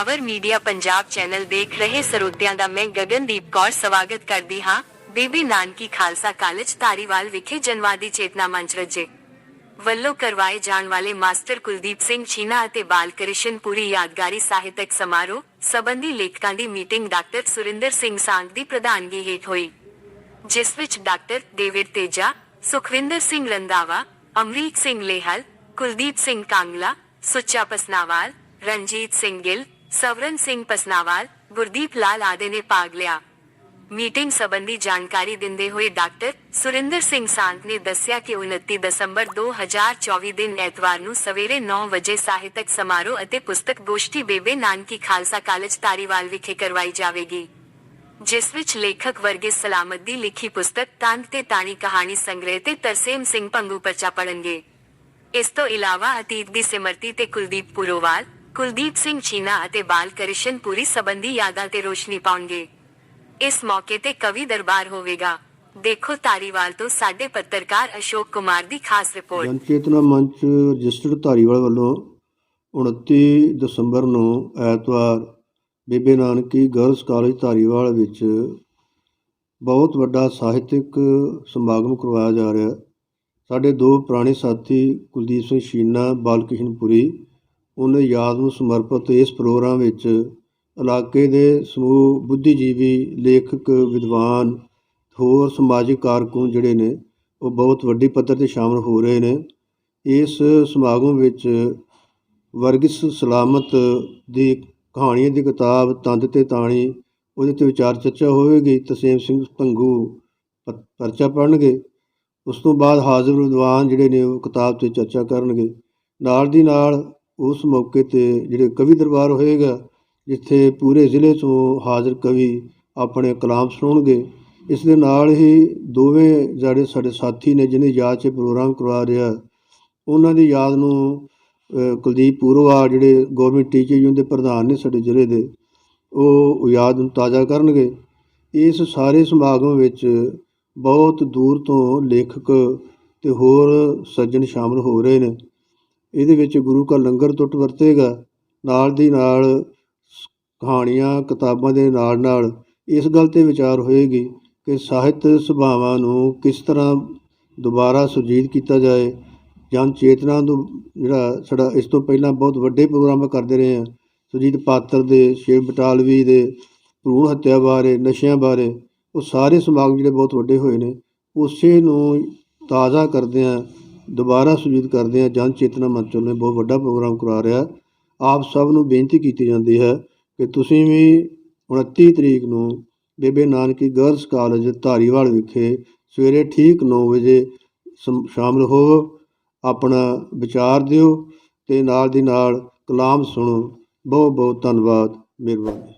Power media Punjab channel ਦੇਖ ਰਹੇ ਸਰੋਤਿਆਂ ਦਾ ਮੈਂ ਗਗਨਦੀਪ ਕੌਰ ਸਵਾਗਤ ਕਰਦੀ ਹਾਂ। ਬੀਬੀ ਨਾਨਕੀ ਖਾਲਸਾ ਕਾਲਜ ਧਾਰੀਵਾਲ ਵਿਖੇ ਜਨਵਾਦੀ ਚੇਤਨਾ ਮੰਚ ਰਜੇ। ਵੱਲੋਂ ਕਰਵਾਏ ਜਾਣ ਵਾਲੇ ਮਾਸਟਰ ਕੁਲਦੀਪ ਸਿੰਘ ਛੀਨਾ ਅਤੇ ਬਾਲਕ੍ਰਿਸ਼ਨ ਪੁਰੀ ਯਾਦਗਾਰੀ ਸਾਹਿਤਕ ਸਮਾਰੋਹ ਸਬੰਧੀ ਲੇਖਕਾਂ ਦੀ ਮੀਟਿੰਗ ਡਾਕਟਰ ਸੁਰਿੰਦਰ ਸਿੰਘ ਸਾਂਗ ਦੀ ਪ੍ਰਧਾਨਗੀ ਹੇਠ ਹੋਈ। ਜਿਸ ਵਿੱਚ ਡਾਕਟਰ ਡੇਵਿਡ ਤੇਜਾ, ਸੁਖਵਿੰਦਰ ਸਿੰਘ ਰੰਦਾਵਾ ਅਮਰੀਕ ਸਿੰਘ ਲੇਹਲ, ਕੁਲਦੀਪ ਸਿੰਘ ਕਾਂਗਲਾ, ਸੁੱਚਾ ਪਸਨਾਵਾਲ, ਰਣਜੀਤ ਸਿੰਘ ਗਿੱਲ ਸਵਰਨ ਸਿੰਘ ਪਸਨਾਵਾਲ, ਗੁਰਦੀਪ ਲਾਲ ਆਦਿ ਨੇ ਭਾਗ ਲਿਆ। ਮੀਟਿੰਗ ਸੰਬੰਧੀ ਜਾਣਕਾਰੀ ਦਿੰਦੇ ਹੋਏ ਡਾਕਟਰ ਸੁਰਿੰਦਰ ਸਿੰਘ ਸਾਂਤ ਨੇ ਦੱਸਿਆ ਕਿ 29 ਦਸੰਬਰ 2024 ਦਿਨ ਐਤਵਾਰ ਨੂੰ ਸਵੇਰੇ 9 ਵਜੇ ਸਾਹਿਤਕ ਸਮਾਰੋਹ ਅਤੇ ਪੁਸਤਕ ਗੋਸ਼ਟੀ ਬੇਬੇ ਨਾਨਕੀ ਖਾਲਸਾ ਕਾਲਜ ਤਾਰੀਵਾਲ ਵਿਖੇ ਕਰਵਾਈ ਜਾਵੇਗੀ, ਜਿਸ ਵਿੱਚ ਲੇਖਕ ਵਰਗੇ ਸਲਾਮਤ ਦੀ ਲਿਖੀ ਪੁਸਤਕ ਤੰਦ ਤੇ ਤਾਣੀ ਕਹਾਣੀ ਸੰਗ੍ਰਹਿ ਤੇ ਤਰਸੇਮ ਸਿੰਘ ਪੰਗੂ ਪਰਚਾ ਪੜਨਗੇ ਇਸ ਤੋਂ ਇਲਾਵਾ ਅਤੀਤ ਦੀ ਸਿਮਰਤੀ ਤੇ ਕੁਲਦੀਪ ਪੁਰੋਵਾਲ ਕੁਲਦੀਪ ਸਿੰਘ ਛੀਨਾ ਅਤੇ ਬਾਲਕ੍ਰਿਸ਼ਨ ਪੁਰੀ ਸੰਬੰਧੀ ਯਾਦਾਂ ਤੇ ਰੋਸ਼ਨੀ ਪਾਉਣਗੇ। ਇਸ ਮੌਕੇ ਤੇ ਕਵੀ ਦਰਬਾਰ ਹੋਵੇਗਾ। ਦੇਖੋ ਤਾਰੀਵਾਲ ਤੋਂ ਸਾਡੇ ਪੱਤਰਕਾਰ ਅਸ਼ੋਕ ਕੁਮਾਰ ਦੀ ਖਾਸ ਰਿਪੋਰਟ। ਜਨ ਚੇਤਨਾ ਮੰਚ ਰਜਿਸਟਰਡ ਧਾਰੀਵਾਲ ਵੱਲੋਂ 29 ਦਸੰਬਰ ਨੂੰ ਐਤਵਾਰ ਬੇਬੇ ਨਾਨਕੀ ਗਰਲਸ ਕਾਲਜ ਧਾਰੀਵਾਲ ਵਿੱਚ ਬਹੁਤ ਵੱਡਾ ਸਾਹਿਤਿਕ ਸਮਾਗਮ ਕਰਵਾਇਆ ਜਾ ਰਿਹਾ। ਸਾਡੇ ਦੋ ਪੁਰਾਣੇ ਸਾਥੀ ਕੁਲਦੀਪ ਸਿੰਘ ਸ਼ੀਨਾ ਬਾਲਕ੍ਰਿਸ਼ਨਪੁਰੀ ਉਹਨਾਂ ਯਾਦ ਨੂੰ ਸਮਰਪਿਤ ਇਸ ਪ੍ਰੋਗਰਾਮ ਵਿੱਚ ਇਲਾਕੇ ਦੇ ਸਮੂਹ ਬੁੱਧੀਜੀਵੀ, ਲੇਖਕ, ਵਿਦਵਾਨ, ਹੋਰ ਸਮਾਜਿਕ ਕਾਰਕੁਨ ਜਿਹੜੇ ਨੇ, ਉਹ ਬਹੁਤ ਵੱਡੀ ਪੱਧਰ ਤੇ ਸ਼ਾਮਲ ਹੋ ਰਹੇ ਨੇ। ਇਸ ਸਮਾਗਮ ਵਿੱਚ ਵਰਗਿਸ ਸਲਾਮਤ ਦੀ ਕਹਾਣੀਆਂ ਦੀ ਕਿਤਾਬ ਤੰਦ ਤੇ ਤਾਣੀ, ਉਹਦੇ ਤੇ ਵਿਚਾਰ ਚਰਚਾ ਹੋਵੇਗੀ, ਤਸੀਮ ਸਿੰਘ ਭੰਗੂ ਪ- ਪਰਚਾ ਪੜ੍ਹਨਗੇ। ਉਸ ਤੋਂ ਬਾਅਦ ਹਾਜ਼ਰ ਵਿਦਵਾਨ ਜਿਹੜੇ ਨੇ ਉਹ ਕਿਤਾਬ ਤੇ ਚਰਚਾ ਕਰਨਗੇ। ਨਾਲ ਦੀ ਨਾਲ ਉਸ ਮੌਕੇ ਤੇ ਜਿਹੜੇ ਕਵੀ ਦਰਬਾਰ ਹੋਏਗਾ, ਜਿੱਥੇ ਪੂਰੇ ਜ਼ਿਲ੍ਹੇ ਤੋਂ ਹਾਜ਼ਰ ਕਵੀ ਆਪਣੇ ਕਲਾਮ ਸੁਣਾਉਣਗੇ ਇਸ ਦੇ ਨਾਲ ਹੀ ਦੋਵੇਂ ਜਿਹੜੇ ਸਾਡੇ ਸਾਥੀ ਨੇ ਜਿਹਨੇ ਯਾਦ 'ਚ ਪ੍ਰੋਗਰਾਮ ਕਰਵਾ ਰਿਹਾ, ਉਹਨਾਂ ਦੀ ਯਾਦ ਨੂੰ ਕੁਲਦੀਪ ਪੂਰਵਾ ਜਿਹੜੇ ਗਵਰਨਮੈਂਟ ਟੀਚਰ ਯੂਨੀਅਨ ਦੇ ਪ੍ਰਧਾਨ ਨੇ ਸਾਡੇ ਜ਼ਿਲ੍ਹੇ ਦੇ, ਉਹ ਯਾਦ ਨੂੰ ਤਾਜ਼ਾ ਕਰਨਗੇ। ਇਸ ਸਾਰੇ ਸਮਾਗਮ ਵਿੱਚ ਬਹੁਤ ਦੂਰ ਤੋਂ ਲੇਖਕ ਤੇ ਹੋਰ ਸੱਜਣ ਸ਼ਾਮਲ ਹੋ ਰਹੇ ਨੇ। ਇਹਦੇ ਵਿੱਚ ਗੁਰੂ ਕਾ ਲੰਗਰ ਟੁੱਟ ਵਰਤੇਗਾ। ਨਾਲ ਦੀ ਨਾਲ ਕਹਾਣੀਆਂ, ਕਿਤਾਬਾਂ ਦੇ ਨਾਲ ਨਾਲ ਇਸ ਗੱਲ ਤੇ ਵਿਚਾਰ ਹੋਏਗੀ ਕਿ ਸਾਹਿਤ ਸੁਭਾਵਾਂ ਨੂੰ ਕਿਸ ਤਰ੍ਹਾਂ ਦੁਬਾਰਾ ਸੁਰਜੀਤ ਕੀਤਾ ਜਾਏ। ਜਨ ਚੇਤਨਾ ਨੂੰ ਜਿਹੜਾ ਸਾਡਾ ਇਸ ਤੋਂ ਪਹਿਲਾਂ ਬਹੁਤ ਵੱਡੇ ਪ੍ਰੋਗਰਾਮ ਕਰਦੇ ਰਹੇ ਹਾਂ। ਸੁਰਜੀਤ ਪਾਤਰ ਦੇ, ਸ਼ਿਵ ਬਟਾਲਵੀ ਦੇ, ਭਰੂਣ ਹੱਤਿਆ ਬਾਰੇ, ਨਸ਼ਿਆਂ ਬਾਰੇ, ਉਹ ਸਾਰੇ ਸਮਾਗਮ ਜਿਹੜੇ ਬਹੁਤ ਵੱਡੇ ਹੋਏ ਨੇ, ਉਸੇ ਨੂੰ ਤਾਜ਼ਾ ਕਰਦਿਆਂ ਦੁਬਾਰਾ ਸੁਰਜੀਤ ਕਰਦਿਆਂ ਜਨ ਚੇਤਨਾ ਮੰਚ ਨੇ ਬਹੁਤ ਵੱਡਾ ਪ੍ਰੋਗਰਾਮ ਕਰਾ ਰਿਹਾ ਆਪ ਸਭ ਨੂੰ ਬੇਨਤੀ ਕੀਤੀ ਜਾਂਦੀ ਹੈ ਕਿ ਤੁਸੀਂ ਵੀ 29 ਤਰੀਕ ਨੂੰ ਬੇਬੇ ਨਾਨਕੀ ਗਰਲਸ ਕਾਲਜ ਧਾਰੀਵਾਲ ਵਿਖੇ ਸਵੇਰੇ ਠੀਕ 9 ਵਜੇ ਸਮ- ਸ਼ਾਮਲ ਹੋਵੋ। ਆਪਣਾ ਵਿਚਾਰ ਦਿਓ ਤੇ ਨਾਲ ਦੀ ਨਾਲ ਕਲਾਮ ਸੁਣੋ। ਬਹੁਤ ਬਹੁਤ ਧੰਨਵਾਦ। ਮਿਹਰਬਾਨੀ।